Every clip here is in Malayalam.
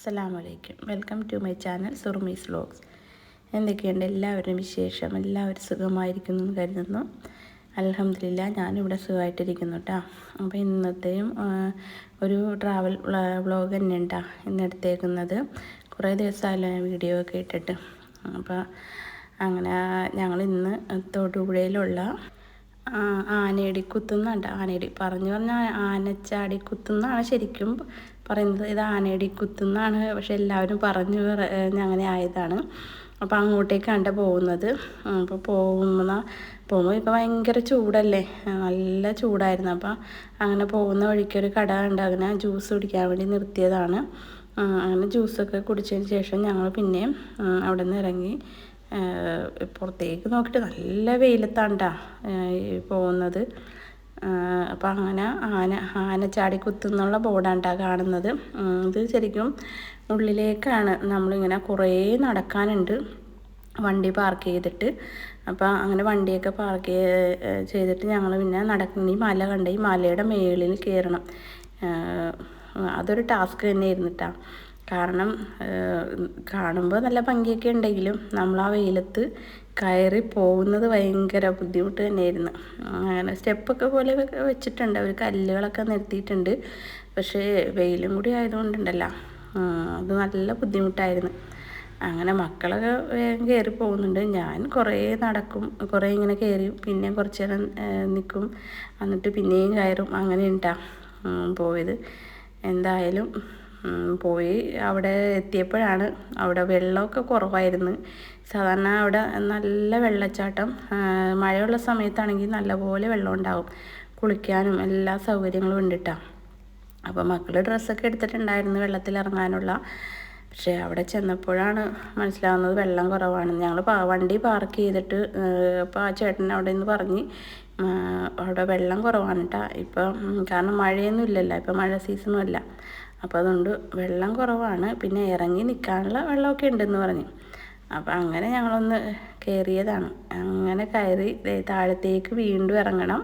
അസ്സലാമു വലൈക്കും welcome to my channel Surumi's vlogs. എന്തൊക്കെയുണ്ട്? എല്ലാവരും വിശേഷം. എല്ലാവരും സുഖമായിരിക്കുന്നു എന്ന് കരുതുന്നു. അലഹമില്ല ഞാനിവിടെ സുഖമായിട്ടിരിക്കുന്നു കേട്ടോ അപ്പോൾ ഇന്നത്തെയും ഒരു ട്രാവൽ വ്ളോഗ് തന്നെ ഉണ്ടാ ഇന്നെടുത്തേക്കുന്നത് കുറേ ദിവസമായല്ലോ ഞാൻ വീഡിയോ ഒക്കെ ഇട്ടിട്ട്. അപ്പോൾ അങ്ങനെ ഞങ്ങൾ ഇന്ന് തൊടുപുഴയിലുള്ള ആനയടി കുത്തുന്നുണ്ട് ആനയടി പറഞ്ഞു പറഞ്ഞാൽ ആനച്ചാടി കുത്തുന്നാണ് ശരിക്കും പറയുന്നത് ഇത് ആനയടി കുത്തുന്നാണ്. പക്ഷെ എല്ലാവരും പറഞ്ഞു പറ- അങ്ങനെ ആയതാണ്. അപ്പോൾ അങ്ങോട്ടേക്കാണ് പോകുന്നത്. അപ്പോൾ പോകുന്ന പോകുമ്പോൾ ഇപ്പോൾ ഭയങ്കര ചൂടല്ലേ? നല്ല ചൂടായിരുന്നു. അപ്പോൾ അങ്ങനെ പോകുന്ന വഴിക്ക് ഒരു കട ഉണ്ട് അങ്ങനെ ജ്യൂസ് കുടിക്കാൻ വേണ്ടി നിർത്തിയതാണ്. അങ്ങനെ ജ്യൂസൊക്കെ കുടിച്ചതിന് ശേഷം ഞങ്ങൾ പിന്നെയും അവിടെ നിന്ന് ഇറങ്ങി പുറത്തേക്ക് നോക്കിയിട്ട് നല്ല വെയിലത്താണ്ടാ പോകുന്നത്. അപ്പം അങ്ങനെ ആന ആന ചാടി കുത്തുന്നുള്ള ബോർഡാണ്ടാ കാണുന്നത്. ഇത് ശരിക്കും ഉള്ളിലേക്കാണ് നമ്മളിങ്ങനെ കുറേ നടക്കാനുണ്ട്. വണ്ടി പാർക്ക് ചെയ്തിട്ട്. അപ്പോൾ അങ്ങനെ വണ്ടിയൊക്കെ പാർക്ക് ചെയ്തിട്ട് ഞങ്ങൾ പിന്നെ നടക്കുന്ന ഈ മല കണ്ട ഈ മലയുടെ മേളിൽ കയറണം അതൊരു ടാസ്ക് തന്നെ ആയിരുന്നിട്ടാ കാരണം കാണുമ്പോൾ നല്ല ഭംഗിയൊക്കെ ഉണ്ടെങ്കിലും നമ്മൾ ആ വെയിലത്ത് കയറി പോകുന്നത് ഭയങ്കര ബുദ്ധിമുട്ട് തന്നെയായിരുന്നു. അങ്ങനെ സ്റ്റെപ്പൊക്കെ പോലെ വെച്ചിട്ടുണ്ട്. അവർ കല്ലുകളൊക്കെ നിർത്തിയിട്ടുണ്ട്. പക്ഷേ വെയിലും കൂടി ആയതുകൊണ്ടുണ്ടല്ലോ. അത് നല്ല ബുദ്ധിമുട്ടായിരുന്നു. അങ്ങനെ മക്കളൊക്കെ വേഗം കയറി പോകുന്നുണ്ട്. ഞാൻ കുറേ നടക്കും. കുറേ ഇങ്ങനെ കയറി പിന്നെ കുറച്ച് നേരം നിൽക്കും എന്നിട്ട് പിന്നെയും കയറും. അങ്ങനെ ഉണ്ടാ പോയത്. എന്തായാലും പോയി. അവിടെ എത്തിയപ്പോഴാണ് അവിടെ വെള്ളമൊക്കെ കുറവായിരുന്നു. സാധാരണ അവിടെ നല്ല വെള്ളച്ചാട്ടം. മഴയുള്ള സമയത്താണെങ്കിൽ നല്ലപോലെ വെള്ളം ഉണ്ടാകും കുളിക്കാനും എല്ലാ സൗകര്യങ്ങളും ഉണ്ടിട്ടാണ് ട്ടോ. അപ്പോൾ മക്കൾ ഡ്രസ്സൊക്കെ എടുത്തിട്ടുണ്ടായിരുന്നു വെള്ളത്തിൽ ഇറങ്ങാനുള്ള. പക്ഷേ അവിടെ ചെന്നപ്പോഴാണ് മനസ്സിലാവുന്നത് വെള്ളം കുറവാണ്. ഞങ്ങൾ വണ്ടി പാർക്ക് ചെയ്തിട്ട് അപ്പോൾ ആ ചേട്ടൻ അവിടെ നിന്ന് പറഞ്ഞ് അവിടെ വെള്ളം കുറവാണ് കേട്ടോ ഇപ്പം കാരണം മഴയൊന്നും ഇല്ലല്ലോ. ഇപ്പം മഴ സീസണും അല്ല. അപ്പോൾ അതുകൊണ്ട് വെള്ളം കുറവാണ്. പിന്നെ ഇറങ്ങി നിൽക്കാനുള്ള വെള്ളമൊക്കെ ഉണ്ടെന്ന് പറഞ്ഞു. അപ്പോൾ അങ്ങനെ ഞങ്ങളൊന്ന് കയറിയതാണ് അങ്ങനെ കയറി താഴത്തേക്ക് വീണ്ടും ഇറങ്ങണം.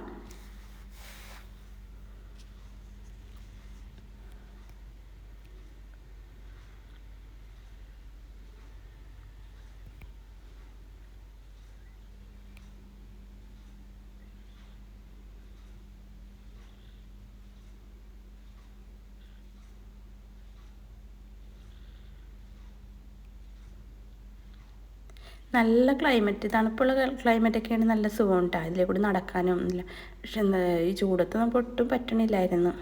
നല്ല ക്ലൈമറ്റ് തണുപ്പുള്ള ക്ലൈമറ്റൊക്കെയാണ് നല്ല സുഖം കേട്ടോ അതിലെ കൂടി നടക്കാനും ഇല്ല. പക്ഷെ എന്താ ഈ ചൂടത്ത് നമുക്ക് ഒട്ടും പറ്റണില്ലായിരുന്നു.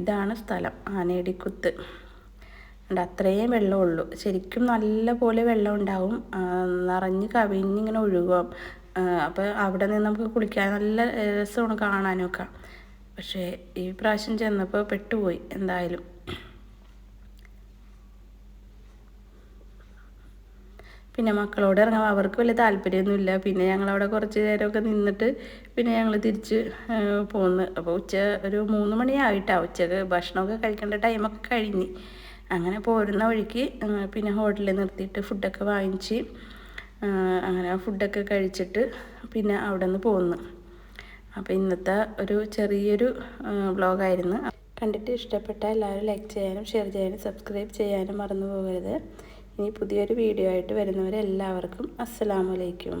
ഇതാണ് സ്ഥലം ആനയടിക്കുത്ത്. ഉണ്ട് അത്രയും വെള്ളമുള്ളൂ. ശരിക്കും നല്ല പോലെ വെള്ളം ഉണ്ടാവും നിറഞ്ഞ് കവിഞ്ഞിങ്ങനെ ഒഴുകും. അപ്പോൾ അവിടെ നിന്ന് നമുക്ക് കുളിക്കാൻ നല്ല രസമാണ് കാണാനും ഒക്കെ പക്ഷേ ഈ പ്രാവശ്യം ചെന്നപ്പോൾ പെട്ടുപോയി എന്തായാലും. പിന്നെ മക്കളോട് ഇറങ്ങാം അവർക്ക് വലിയ താല്പര്യമൊന്നുമില്ല. പിന്നെ ഞങ്ങളവിടെ കുറച്ച് നേരമൊക്കെ നിന്നിട്ട് പിന്നെ ഞങ്ങൾ തിരിച്ച് പോന്ന്. അപ്പോൾ ഉച്ച ഒരു മൂന്ന് മണിയായിട്ടാണ് ഉച്ചയ്ക്ക് ഭക്ഷണമൊക്കെ കഴിക്കേണ്ട ടൈമൊക്കെ കഴിഞ്ഞ്. അങ്ങനെ പോരുന്ന വഴിക്ക് പിന്നെ ഹോട്ടലിൽ നിർത്തിയിട്ട് ഫുഡൊക്കെ വാങ്ങിച്ച് അങ്ങനെ ഫുഡൊക്കെ കഴിച്ചിട്ട് പിന്നെ അവിടെ നിന്ന് പോന്ന്. അപ്പോൾ ഇന്നത്തെ ഒരു ചെറിയൊരു വ്ളോഗായിരുന്നു. കണ്ടിട്ട് ഇഷ്ടപ്പെട്ട എല്ലാവരും ലൈക്ക് ചെയ്യാനും ഷെയർ ചെയ്യാനും സബ്സ്ക്രൈബ് ചെയ്യാനും മറന്നു പോകരുത്. ഇനി പുതിയൊരു വീഡിയോ ആയിട്ട് വരുന്നവരെല്ലാവർക്കും അസ്സലാമലൈക്കും